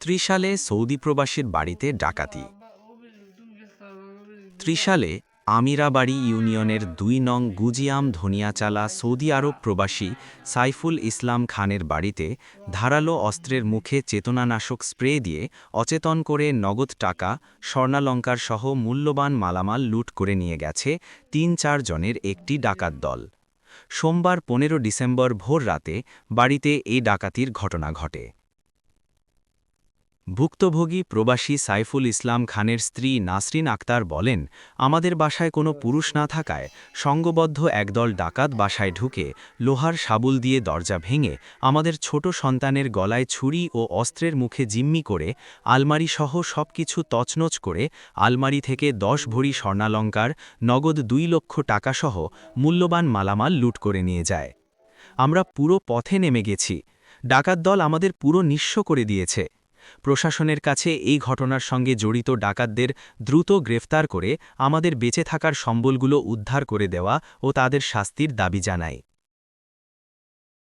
ত্রিশালে Saudi প্রবাসীর বাড়িতে ডাকাতি। ত্রিশালে আমিরাবাড়ি ইউনিয়নের দুই নং গুজিয়াম ধনিয়াচালা সৌদি আরব প্রবাসী সাইফুল ইসলাম খানের বাড়িতে ধারালো অস্ত্রের মুখে চেতনানাশক স্প্রে দিয়ে অচেতন করে নগদ টাকা, স্বর্ণালঙ্কার সহ মূল্যবান মালামাল লুট করে নিয়ে গেছে তিন চার জনের একটি ডাকাত দল। সোমবার পনেরো ডিসেম্বর ভোর রাতে বাড়িতে এই ডাকাতির ঘটনা ঘটে। ভুক্তভোগী প্রবাসী সাইফুল ইসলাম খানের স্ত্রী নাসরিন আক্তার বলেন, আমাদের বাসায় কোনো পুরুষ না থাকায় সঙ্গবদ্ধ একদল ডাকাত বাসায় ঢুকে লোহার সাবুল দিয়ে দরজা ভেঙে আমাদের ছোট সন্তানের গলায় ছুরি ও অস্ত্রের মুখে জিম্মি করে আলমারি সহ সব কিছু তছনছ করে আলমারি থেকে দশ ভরি স্বর্ণালঙ্কার, নগদ দুই লক্ষ টাকাসহ মূল্যবান মালামাল লুট করে নিয়ে যায়। আমরা পুরো পথে নেমে গেছি। ডাকাত দল আমাদের পুরো নিঃস্ব করে দিয়েছে। প্রশাসনের কাছে এই ঘটনার সঙ্গে জড়িত ডাকাতদের দ্রুত গ্রেফতার করে আমাদের বেঁচে থাকার সম্বলগুলো উদ্ধার করে দেওয়া ও তাদের শাস্তির দাবি জানায়।